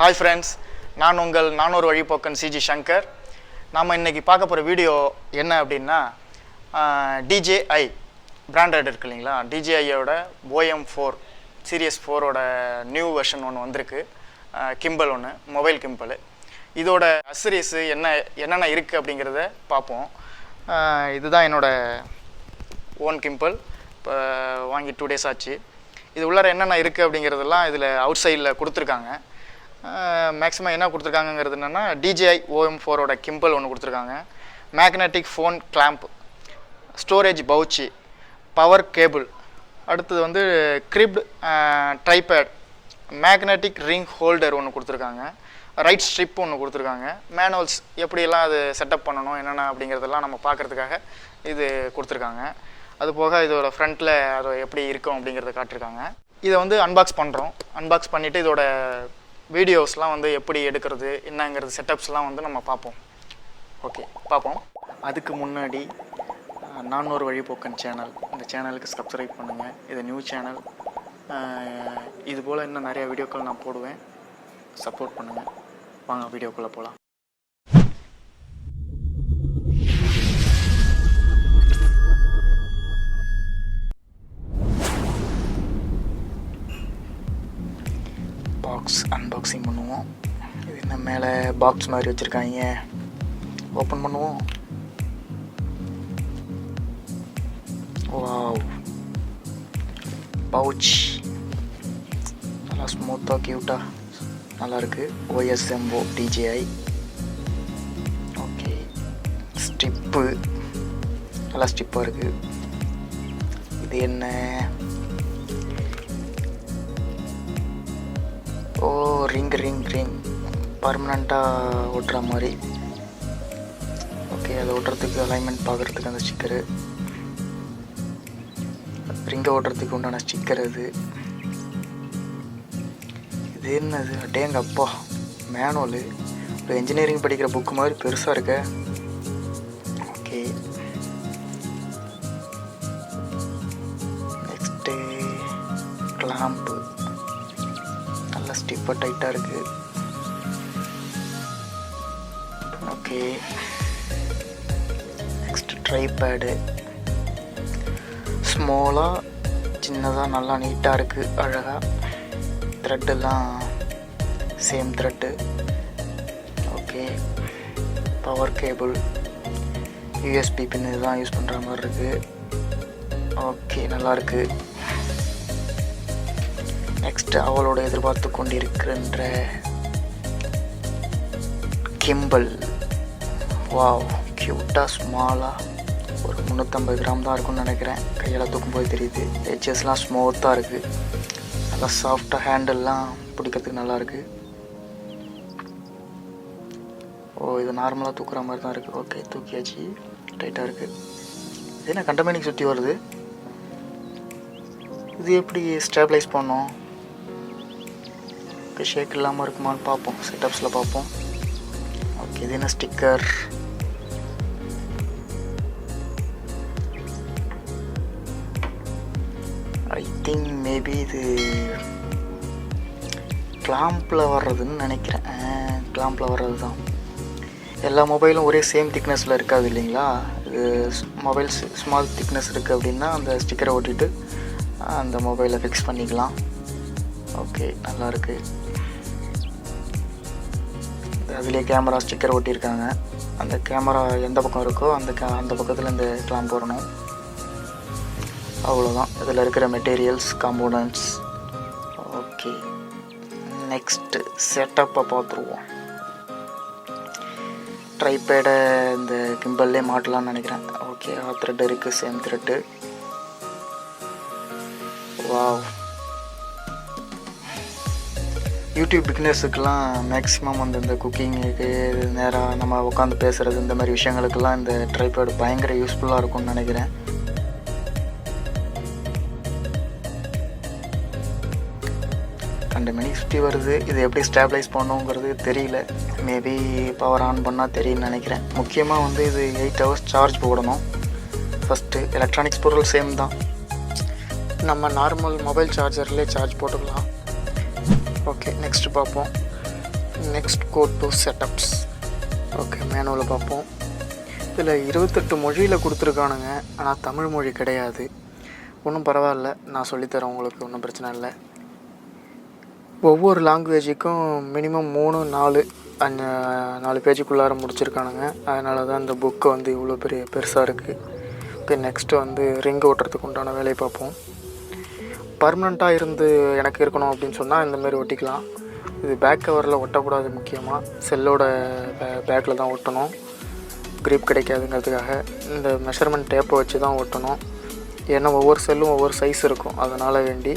Hi friends நான் உங்கள் நானூறு வழிபோக்கன் சிஜி சங்கர். நாம் இன்னைக்கு பார்க்க போகிற வீடியோ என்ன அப்படின்னா டிஜேஐ பிராண்டட் இருக்கு இல்லைங்களா? டிஜேஐயோட ஓஎம் ஃபோர் சீரியஸ் ஃபோரோட நியூ வெர்ஷன் ஒன்று வந்திருக்கு. கிம்பல் ஒன்று மொபைல் கிம்பல் இதோட அசரிஸு என்ன என்னென்ன இருக்குது அப்படிங்கிறத பார்ப்போம். இதுதான் என்னோடய ஓன் கிம்பல் இப்போ வாங்கி டூ டேஸ் ஆச்சு. இது உள்ளார என்னென்ன இருக்குது அப்படிங்கிறதெல்லாம் இதில் அவுட் சைடில் கொடுத்துருக்காங்க. மேக்ஸிமம் என்ன கொடுத்துருக்காங்கங்கிறது என்னென்னா டிஜிஐ ஓஎம் ஃபோரோட கிம்பிள் ஒன்று கொடுத்துருக்காங்க. Magnetic phone clamp storage pouch power cable அடுத்தது வந்து grip tripod magnetic ring holder ஒன்று கொடுத்துருக்காங்க. ரைட் ஸ்ட்ரிப் ஒன்று கொடுத்துருக்காங்க. மேனுவல்ஸ் எப்படியெல்லாம் அது செட்டப் பண்ணணும் என்னென்ன அப்படிங்கிறதெல்லாம் நம்ம பார்க்குறதுக்காக இது கொடுத்துருக்காங்க. அது போக இதோட ஃப்ரண்ட்டில் அது எப்படி இருக்கும் அப்படிங்கிறத காட்டிருக்காங்க. இதை வந்து அன்பாக்ஸ் பண்ணுறோம் அன்பாக்ஸ் பண்ணிவிட்டு இதோட வீடியோஸ்லாம் வந்து எப்படி எடுக்கிறது என்னங்கிறது செட்டப்ஸ்லாம் வந்து நம்ம பார்ப்போம். ஓகே பார்ப்போம். அதுக்கு முன்னாடி நான் நானூறு வழிபோக்கன் சேனல். இந்த சேனலுக்கு சப்ஸ்கிரைப் பண்ணுங்கள் இது நியூ சேனல் இது போல் இன்னும் நிறைய வீடியோக்கள் நான் போடுவேன். சப்போர்ட் பண்ணுங்கள் வாங்க வீடியோக்குள்ளே போகலாம் பாக்ஸ் அன்பாக்சிங் பண்ணுவோம். இது என்ன மேலே பாக்ஸ் மாதிரி வச்சுருக்காங்க? ஓப்பன் பண்ணுவோம். வாவ் பவுச் நல்லா ஸ்மூத்தாக க்யூட்டாக நல்லாயிருக்கு ஓஎஸ்எம்ஓ டிஜேஐ ஓகே ஸ்டிப்பு நல்லா ஸ்டிப்பாக இருக்குது இது என்ன? ஓ ரிங் ரிங் ரிங் பர்மனண்ட்டாக ஓட்டுற மாதிரி. ஓகே அதை ஓட்டுறதுக்கு அலைன்மெண்ட் பார்க்குறதுக்கு அந்த ஸ்டிக்கரு ரிங்கை ஓட்டுறதுக்கு உண்டான ஸ்டிக்கர் அது. இது என்னது? அடேங்க அப்பா மேனுவலு ஒரு இன்ஜினியரிங் படிக்கிற புக்கு மாதிரி பெருசாக இருக்க. ரொம்ப டைட்டாக இருக்குது ஓகே நெக்ஸ்ட் ட்ரைபேடு ஸ்மாலாக சின்னதாக நல்லா நீட்டாக இருக்குது அழகாக த்ரெட்டெல்லாம் same thread okay power cable USB pin இதெல்லாம் யூஸ் பண்ணுற மாதிரி இருக்குது ஓகே நல்லாயிருக்கு அவளோட எதிர்பார்த்து கொண்டிருக்கின்ற கிம்பல். வாவ் க்யூட்டாக ஸ்மாலாக ஒரு முந்நூற்றம்பது கிராம் தான் இருக்கும்னு நினைக்கிறேன். கையால் தூக்கும்போது தெரியுது. எட்ஜஸ்லாம் ஸ்மூத்தாக இருக்குது நல்லா சாஃப்டாக ஹேண்டில்லாம் பிடிக்கிறதுக்கு நல்லாயிருக்கு ஓ இது நார்மலாக தூக்குற மாதிரி தான் இருக்குது ஓகே தூக்கியாச்சு. டைட்டாக இருக்குது இது என்ன கண்டமேனிக்கு சுற்றி வருது? இது எப்படி ஸ்டேபிளைஸ் பண்ணோம்? ஓகே ஷேக் இல்லாமல் இருக்குமான்னு பார்ப்போம். செட்டப்ஸில் பார்ப்போம். ஓகே இது என்ன ஸ்டிக்கர் ஐ திங்க் மேபி இது கிளாம்பில் வர்றதுன்னு நினைக்கிறேன். கிளாம்பில் வர்றது தான் எல்லா மொபைலும் ஒரே சேம் திக்னஸில் இருக்காது இல்லைங்களா? இது மொபைல் ஸ்மால் திக்னஸ் இருக்குது அப்படின்னா அந்த ஸ்டிக்கரை ஒட்டிட்டு அந்த மொபைலை ஃபிக்ஸ் பண்ணிக்கலாம். ஓகே நல்லாயிருக்கு அதுலேயே கேமரா ஸ்டிக்கர் ஒட்டியிருக்காங்க. அந்த கேமரா எந்த பக்கம் இருக்கோ அந்த கே அந்த பக்கத்தில் இந்த கிளாம்ப் வரணும் அவ்வளோதான் இதில் இருக்கிற மெட்டீரியல்ஸ் காம்போனன்ட்ஸ் ஓகே நெக்ஸ்ட்டு செட்டப்பை பார்த்துருவோம் ட்ரைபேடை இந்த கிம்பல்லே மாட்டலாம்னு நினைக்கிறேன். ஓகே ஆ த்ரெட் இருக்குது சேம் த்ரெட்டு வாவ் யூடியூப் பிக்னஸுக்கெலாம் மேக்ஸிமம் வந்து இந்த குக்கிங்குக்கு நேராக நம்ம உட்காந்து பேசுகிறது இந்த மாதிரி விஷயங்களுக்கெல்லாம் இந்த ட்ரைபேடு பயங்கர யூஸ்ஃபுல்லாக இருக்கும்னு நினைக்கிறேன். ரெண்டு மணிக்கு சுற்றி வருது. இது எப்படி ஸ்டேபிளைஸ் பண்ணுங்கிறது தெரியல. மேபி பவர் ஆன் பண்ணால் தெரியும்னு நினைக்கிறேன். முக்கியமாக வந்து இது எயிட் ஹவர்ஸ் சார்ஜ் போடணும். ஃபஸ்ட்டு எலக்ட்ரானிக்ஸ் பொருள் சேம் தான். நம்ம நார்மல் மொபைல் சார்ஜர்லேயே சார்ஜ் போட்டுக்கலாம். ஓகே நெக்ஸ்ட் பார்ப்போம் next go to setups okay மேனுவில் பார்ப்போம் இதில் இருபத்தெட்டு மொழியில் கொடுத்துருக்கானுங்க. ஆனால் தமிழ் மொழி கிடையாது. ஒன்றும் பரவாயில்ல. நான் சொல்லித்தரேன் உங்களுக்கு. ஒன்றும் பிரச்சனை இல்லை. ஒவ்வொரு லாங்குவேஜுக்கும் மினிமம் மூணு நாலு அந்த நாலு பேஜுக்குள்ளார முடிச்சிருக்கானுங்க. அதனால தான் இந்த புக்கு வந்து இவ்வளோ பெரிய பெருசாக இருக்குது ஓகே நெக்ஸ்ட்டு வந்து ரிங் ஓட்டுறதுக்கு உண்டான வேலையை பார்ப்போம் பர்மனெண்ட்டாக இருந்து எனக்கு இருக்கணும் அப்படின்னு சொன்னால் இந்தமாரி ஒட்டிக்கலாம். இது பேக் கவரில் ஒட்டக்கூடாது முக்கியமாக செல்லோட பே பேக்கில் தான் ஒட்டணும். க்ரிப் கிடைக்காதுங்கிறதுக்காக இந்த மெஷர்மெண்ட் டேப்பை வச்சு தான் ஒட்டணும். ஏன்னா ஒவ்வொரு செல்லும் ஒவ்வொரு சைஸ் இருக்கும். அதனால் வேண்டி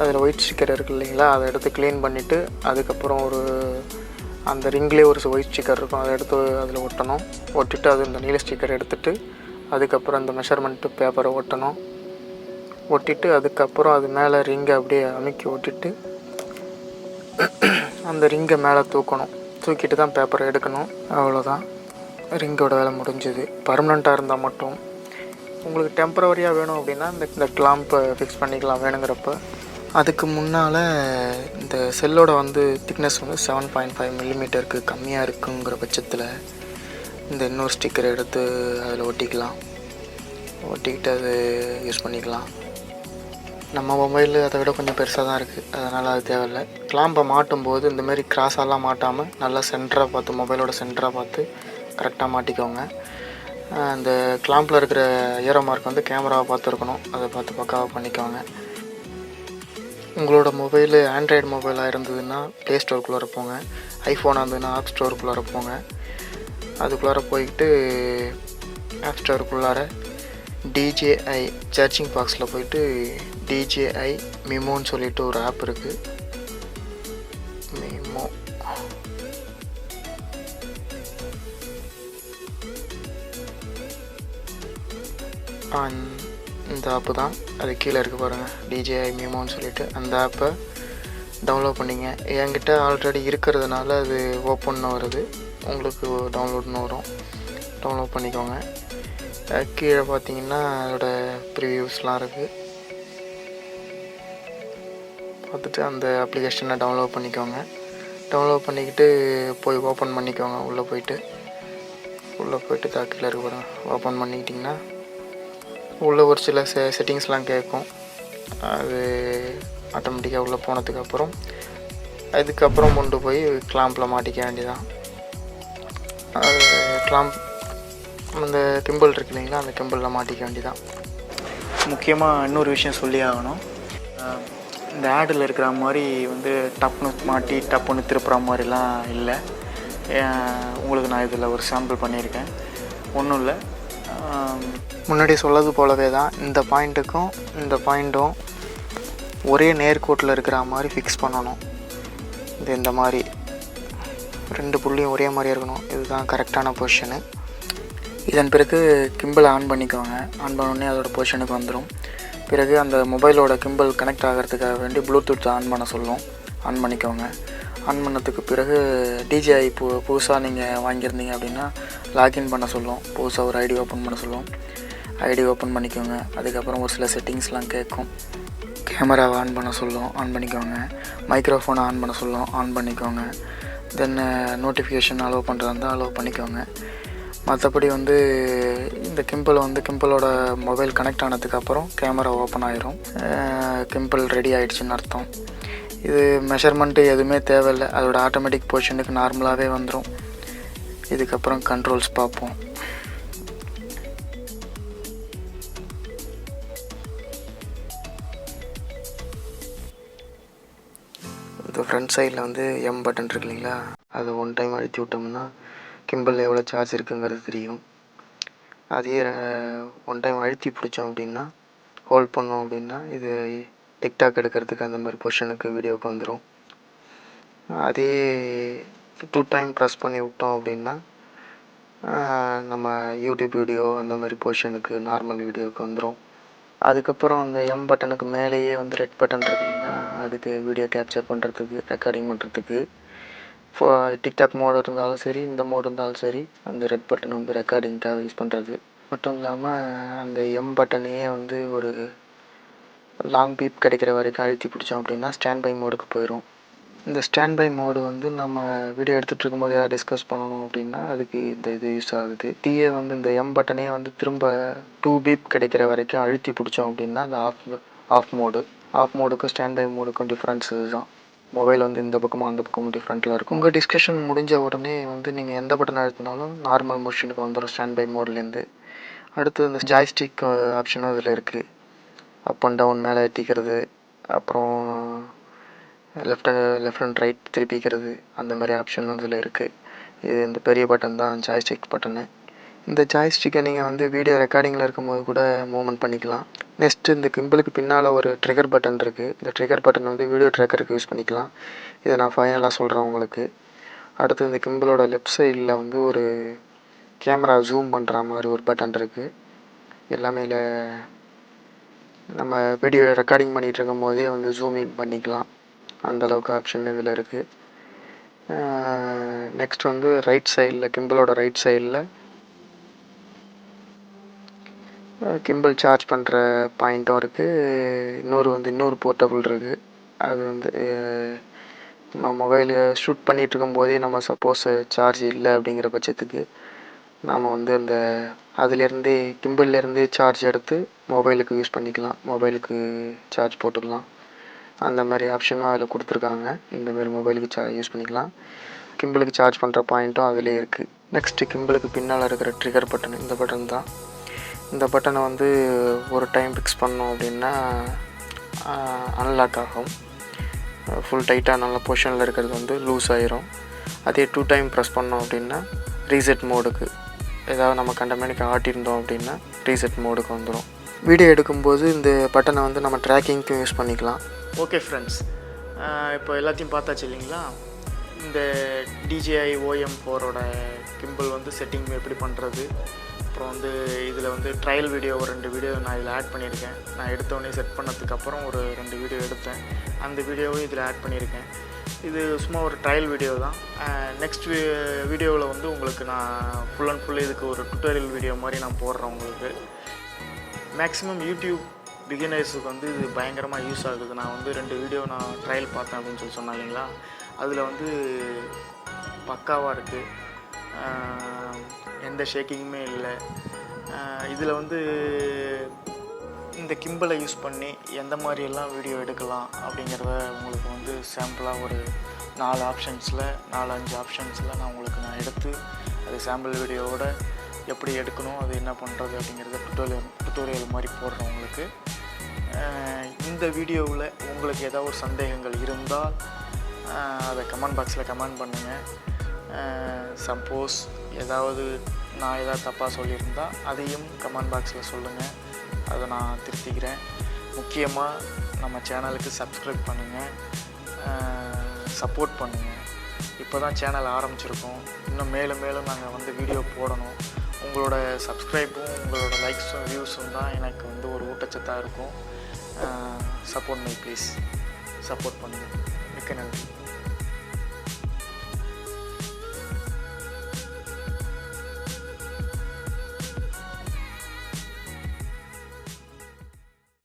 அதில் ஒயிட் ஸ்டிக்கர் இருக்கு இல்லைங்களா? அதை எடுத்து க்ளீன் பண்ணிவிட்டு அதுக்கப்புறம் ஒரு அந்த ரிங்லேயே ஒரு ஒயிட் ஸ்டிக்கர் இருக்கும். அதை எடுத்து அதில் ஒட்டணும். ஒட்டிட்டு அது இந்த நீல ஸ்டிக்கர் எடுத்துகிட்டு அதுக்கப்புறம் இந்த மெஷர்மெண்ட்டு பேப்பரை ஒட்டணும். ஒட்டிட்டு அதுக்கப்புறம் அது மேலே ரிங்கை அப்படியே அமுக்கி ஒட்டிட்டு அந்த ரிங்கை மேலே தூக்கணும். தூக்கிட்டு தான் பேப்பரை எடுக்கணும். அவ்வளோதான் ரிங்கோட வேலை முடிஞ்சுது. பர்மனெண்ட்டாக இருந்தால் மட்டும். உங்களுக்கு டெம்பரவரியாக வேணும் அப்படின்னா இந்த இந்த கிளாம்பை ஃபிக்ஸ் பண்ணிக்கலாம் வேணுங்கிறப்ப. அதுக்கு முன்னால் இந்த செல்லோட வந்து திக்னஸ் வந்து செவன் பாயிண்ட் ஃபைவ் மில்லிமீட்டருக்கு கம்மியாக இருக்குங்கிற பட்சத்தில் இந்த இன்னொரு ஸ்டிக்கர் எடுத்து அதில் ஒட்டிக்கலாம். ஒட்டிக்கிட்டு அது யூஸ் பண்ணிக்கலாம். நம்ம மொபைல் அதை விட கொஞ்சம் பெருசாக தான் இருக்குது அதனால் அது தேவையில்லை. கிளாம்பை மாட்டும் போது இந்தமாரி கிராஸாலாம் மாட்டாமல் நல்லா சென்டராக பார்த்து மொபைலோட சென்டராக பார்த்து கரெக்டாக மாட்டிக்கோங்க. அந்த கிளாம்பில் இருக்கிற ஏரோ மார்க் வந்து கேமராவை பார்த்து இருக்கணும் அதை பார்த்து பக்காவாக பண்ணிக்கோங்க. உங்களோட மொபைலு ஆண்ட்ராய்டு மொபைலாக இருந்ததுன்னா ப்ளே ஸ்டோருக்குள்ளே போங்க. ஐஃபோனாக இருந்ததுன்னா ஆப் ஸ்டோருக்குள்ளே போங்க. அதுக்குள்ளார போய்கிட்டு ஆப் ஸ்டோருக்குள்ளார டிஜேஐ சர்ச்சிங் பாக்ஸில் போயிட்டு டிஜேஐ மிமோன்னு சொல்லிட்டு ஒரு ஆப் இருக்குது மிமோ இந்த ஆப்பு தான். அது கீழே இருக்குது பாருங்கள் டிஜேஐ மிமோன்னு சொல்லிட்டு அந்த ஆப்பை டவுன்லோட் பண்ணிங்க. என்கிட்ட ஆல்ரெடி இருக்கிறதுனால அது ஓப்பன் வருது. உங்களுக்கு டவுன்லோட்னு வரும். டவுன்லோட் பண்ணிக்கோங்க. கீழே பார்த்தீங்கன்னா அதோட ப்ரிவியூஸ்லாம் இருக்குது பார்த்துட்டு அந்த அப்ளிகேஷனை டவுன்லோட் பண்ணிக்கோங்க. டவுன்லோட் பண்ணிக்கிட்டு போய் ஓப்பன் பண்ணிக்கோங்க. உள்ளே போயிட்டு உள்ளே போயிட்டு தாக்கில் இருக்க பாருங்க. ஓப்பன் பண்ணிக்கிட்டிங்கன்னா உள்ளே ஒரு சில செ செட்டிங்ஸ்லாம் கேட்கும். அது ஆட்டோமேட்டிக்காக உள்ளே போனதுக்கப்புறம் அதுக்கப்புறம் கொண்டு போய் கிளாம்பில் மாட்டிக்க வேண்டியதான் அது கிளாம்ப் அந்த கிம்பிள் இருக்கு இல்லைங்களா அந்த கிம்பிளில் மாட்டிக்க வேண்டியதான் முக்கியமாக இன்னொரு விஷயம் சொல்லி ஆகணும். இந்த ஆடில் இருக்கிற மாதிரி வந்து டப்னு மாட்டி டப்புன்னு திருப்புற மாதிரிலாம் இல்லை. உங்களுக்கு நான் இதில் ஒரு சாம்பிள் பண்ணியிருக்கேன். ஒன்றும் இல்லை. முன்னாடி சொல்லது போலவே தான் இந்த பாயிண்ட்டுக்கும் இந்த பாயிண்ட்டும் ஒரே நேர்கோட்டில் இருக்கிற மாதிரி ஃபிக்ஸ் பண்ணணும். இது இந்த மாதிரி. ரெண்டு புள்ளியும் ஒரே மாதிரியே இருக்கணும். இதுதான் கரெக்டான பொசிஷனு இதன் பிறகு கிம்பிளை ஆன் பண்ணிக்கோங்க. ஆன் பண்ணோடனே அதோட பொசிஷனுக்கு வந்துடும் பிறகு அந்த மொபைலோட கிம்பிள் கனெக்ட் ஆகிறதுக்காக வேண்டி ப்ளூடூத் ஆன் பண்ண சொல்லும் ஆன் பண்ணிக்கோங்க. ஆன் பண்ணதுக்கு பிறகு டிஜிஐ பு புதுசாக நீங்கள் வாங்கியிருந்தீங்க அப்படின்னா லாக்இன் பண்ண சொல்லும் புதுசாக ஒரு ஐடி ஓப்பன் பண்ண சொல்லும் ஐடி ஓப்பன் பண்ணிக்கோங்க. அதுக்கப்புறம் ஒரு சில செட்டிங்ஸ்லாம் கேட்கும் கேமராவை ஆன் பண்ண சொல்லும் ஆன் பண்ணிக்கோங்க. மைக்ரோஃபோனை ஆன் பண்ண சொல்லும் ஆன் பண்ணிக்கோங்க. தென் நோட்டிஃபிகேஷன் அலோவ் பண்ணுறதா இருந்தால் அலோவ் பண்ணிக்கோங்க. மற்றபடி வந்து இந்த கிம்பிள் வந்து கிம்பிளோட மொபைல் கனெக்ட் ஆனதுக்கப்புறம் கேமரா ஓப்பன் ஆயிரும். கிம்பிள் ரெடி ஆகிடுச்சின்னு அர்த்தம். இது மெஷர்மெண்ட்டு எதுவுமே தேவையில்லை. அதோட ஆட்டோமேட்டிக் பொசிஷனுக்கு நார்மலாகவே வந்துடும் இதுக்கப்புறம் கண்ட்ரோல்ஸ் பார்ப்போம். இந்த ஃப்ரண்ட் சைடில் வந்து எம் பட்டன் இருக்கு இல்லைங்களா? அதை ஒன் டைம் அழுத்தி விட்டோம்னா கிம்பிளில் எவ்வளோ சார்ஜ் இருக்குங்கிறது தெரியும். அதையே ஒன் டைம் அழுத்தி பிடிச்சோம் அப்படின்னா ஹோல்ட் பண்ணோம் அப்படின்னா இது டிக்டாக் எடுக்கிறதுக்கு அந்த மாதிரி பொசிஷனுக்கு வீடியோவுக்கு வந்துடும் அதே டூ டைம் ப்ரெஸ் பண்ணி விட்டோம் அப்படின்னா நம்ம யூடியூப் வீடியோ அந்த மாதிரி பொசிஷனுக்கு நார்மல் வீடியோவுக்கு வந்துடும் அதுக்கப்புறம் அந்த எம் பட்டனுக்கு மேலேயே வந்து ரெட் பட்டன் இருக்குதுன்னா அதுக்கு வீடியோ கேப்சர் பண்ணுறதுக்கு ரெக்கார்டிங் பண்ணுறதுக்கு ஃபோ டிக்டாக் மோடு இருந்தாலும் சரி இந்த மோடு இருந்தாலும் சரி அந்த ரெட் பட்டன் வந்து ரெக்கார்டிங்க்காக யூஸ் பண்ணுறது மட்டும் இல்லாமல் அந்த எம் பட்டனையே வந்து ஒரு லாங் பீப் கிடைக்கிற வரைக்கும் அழுத்தி பிடிச்சோம் அப்படின்னா ஸ்டாண்ட் பை மோடுக்கு போயிடும் இந்த ஸ்டாண்ட் பை மோடு வந்து நம்ம வீடியோ எடுத்துகிட்டு இருக்கும்போது ஏதாவது டிஸ்கஸ் பண்ணணும் அப்படின்னா அதுக்கு இந்த இது யூஸ் ஆகுது. டிஏ வந்து இந்த எம் பட்டனே வந்து திரும்ப டூ பீப் கிடைக்கிற வரைக்கும் அழுத்தி பிடிச்சோம் அப்படின்னா அந்த ஆஃப் ஆஃப் மோடு ஆஃப் மோடுக்கும் ஸ்டாண்ட் பை மோடுக்கும் டிஃப்ரென்ஸ் இதுதான். மொபைல் வந்து இந்த பக்கமும் அந்த பக்கமும் டிஃப்ரெண்ட்டில் இருக்கும். உங்கள் டிஸ்கஷன் முடிஞ்ச உடனே வந்து நீங்கள் எந்த பட்டன் அழுத்தினாலும் நார்மல் மோஷனுக்கு வந்துடும் ஸ்டாண்ட் பை மோட்லேருந்து அடுத்து இந்த ஜாய்ஸ்டிக் ஆப்ஷனும் uh, இதில் இருக்குது அப் அண்ட் டவுன் மேலே ஏற்றிக்கிறது அப்புறம் லெஃப்ட் லெஃப்ட் அண்ட் ரைட் திருப்பிக்கிறது. அந்த மாதிரி ஆப்ஷன் இதில் இருக்குது இது இந்த பெரிய பட்டன் தான் ஜாய்ஸ்டிக் பட்டனு இந்த ஜாய்ஸ்டிக்கை நீங்கள் வந்து வீடியோ ரெக்கார்டிங்கில் இருக்கும்போது கூட மூவ்மெண்ட் பண்ணிக்கலாம். நெக்ஸ்ட்டு இந்த கிம்பிளுக்கு பின்னால் ஒரு ட்ரிகர் பட்டன் இருக்குது இந்த ட்ரிகர் பட்டன் வந்து வீடியோ ட்ராக்கருக்கு யூஸ் பண்ணிக்கலாம். இதை நான் ஃபைனலாக சொல்கிறேன் உங்களுக்கு. அடுத்து இந்த கிம்பிளோட லெஃப்ட் சைடில் வந்து ஒரு கேமரா ஜூம் பண்ணுற மாதிரி ஒரு பட்டன் இருக்குது எல்லாமே இதில் நம்ம வீடியோ ரெக்கார்டிங் பண்ணிகிட்டு இருக்கும் போதே வந்து ஜூமிங் பண்ணிக்கலாம். அந்த அளவுக்கு ஆப்ஷன் இதில் இருக்குது நெக்ஸ்ட் வந்து ரைட் சைடில் கிம்பிளோட ரைட் சைடில் கிம்பிள் சார்ஜ் பண்ணுற பாயிண்ட்டும் இருக்குது இன்னொரு வந்து இன்னொரு போர்ட்டபுள் இருக்குது அது வந்து நம்ம மொபைலு ஷூட் பண்ணிகிட்டு இருக்கும்போதே நம்ம சப்போஸ் சார்ஜ் இல்லை அப்படிங்கிற பட்சத்துக்கு நாம் வந்து அந்த அதுலேருந்தே கிம்பிள்லேருந்தே சார்ஜ் எடுத்து மொபைலுக்கு யூஸ் பண்ணிக்கலாம். மொபைலுக்கு சார்ஜ் போட்டுக்கலாம். அந்த மாதிரி ஆப்ஷனும் அதில் கொடுத்துருக்காங்க. இந்த மாதிரி மொபைலுக்கு சா யூஸ் பண்ணிக்கலாம். கிம்பிளுக்கு சார்ஜ் பண்ணுற பாயிண்ட்டும் அதிலே இருக்குது நெக்ஸ்ட்டு கிம்பிளுக்கு பின்னால் இருக்கிற ட்ரிகர் பட்டன் இந்த பட்டன் தான். இந்த பட்டனை வந்து ஒரு டைம் ஃபிக்ஸ் பண்ணோம் அப்படின்னா அன்லாக் ஆகும். ஃபுல் டைட்டாக நல்ல பொசிஷனில் இருக்கிறது வந்து லூஸ் ஆயிரும். அதே டூ டைம் ப்ரெஸ் பண்ணோம் அப்படின்னா ரீசெட் மோடுக்கு ஏதாவது நம்ம கண்டமேனிக்கு ஆட்டியிருந்தோம் அப்படின்னா ரீசெட் மோடுக்கு வந்துடும் வீடியோ எடுக்கும்போது இந்த பட்டனை வந்து நம்ம ட்ராக்கிங்க்கும் யூஸ் பண்ணிக்கலாம். ஓகே ஃப்ரெண்ட்ஸ் இப்போ எல்லாத்தையும் பார்த்தாச்சு இல்லைங்களா? இந்த டிஜிஐ ஓஎம் ஃபோரோட கிம்பிள் வந்து செட்டிங் எப்படி பண்ணுறது அப்புறம் வந்து இதில் வந்து ட்ரையல் வீடியோ ஒரு ரெண்டு வீடியோ நான் இதில் ஆட் பண்ணியிருக்கேன். நான் எடுத்தோடனே செட் பண்ணதுக்கப்புறம் ஒரு ரெண்டு வீடியோ எடுத்தேன். அந்த வீடியோவும் இதில் ஆட் பண்ணியிருக்கேன். இது சும்மா ஒரு ட்ரையல் வீடியோ தான். நெக்ஸ்ட் வீடியோவில் வந்து உங்களுக்கு நான் ஃபுல் அண்ட் ஃபுல் இதுக்கு ஒரு டுட்டோரியல் வீடியோ மாதிரி நான் போடுறேன் உங்களுக்கு. மேக்ஸிமம் யூடியூப் பிகினர்ஸுக்கு வந்து இது பயங்கரமாக யூஸ் ஆகுது. நான் வந்து ரெண்டு வீடியோ நான் ட்ரையல் பார்த்தேன் அப்படின்னு சொல்லி சொன்னேன் இல்லைங்களா? அதில் வந்து பக்காவாக இருக்குது எந்த ஷேக்கிங்குமே இல்லை. இதில் வந்து இந்த கிம்பலை யூஸ் பண்ணி எந்த மாதிரியெல்லாம் வீடியோ எடுக்கலாம் அப்படிங்கிறத உங்களுக்கு வந்து சாம்பிளாக ஒரு நாலு ஆப்ஷன்ஸில் நாலு அஞ்சு ஆப்ஷன்ஸில் நான் உங்களுக்கு நான் எடுத்து அது சாம்பிள் வீடியோவோட எப்படி எடுக்கணும் அது என்ன பண்ணுறது அப்படிங்கிறத டுட்டோரியல் டுட்டோரியல் மாதிரி போடுறேன் உங்களுக்கு. இந்த வீடியோவில் உங்களுக்கு ஏதாவது ஒரு சந்தேகங்கள் இருந்தால் அதை கமெண்ட் பாக்ஸில் கமெண்ட் பண்ணுங்கள் சப்போஸ் ஏதாவது நான் ஏதாவது தப்பாக சொல்லியிருந்தால் அதையும் கமெண்ட் பாக்ஸில் சொல்லுங்கள் அதை நான் திருத்திக்கிறேன். முக்கியமாக நம்ம சேனலுக்கு சப்ஸ்கிரைப் பண்ணுங்கள் சப்போர்ட் பண்ணுங்கள் இப்போ தான் சேனல் ஆரம்பிச்சிருக்கோம். இன்னும் மேலும் மேலும் நாங்கள் வந்து வீடியோ போடணும். உங்களோட சப்ஸ்கிரைப்பும் உங்களோட லைக்ஸும் வியூஸும் தான் எனக்கு வந்து ஒரு ஊட்டச்சத்தாக இருக்கும். சப்போர்ட் மை ப்ளீஸ் சப்போர்ட் பண்ணுங்கள் Reckoner.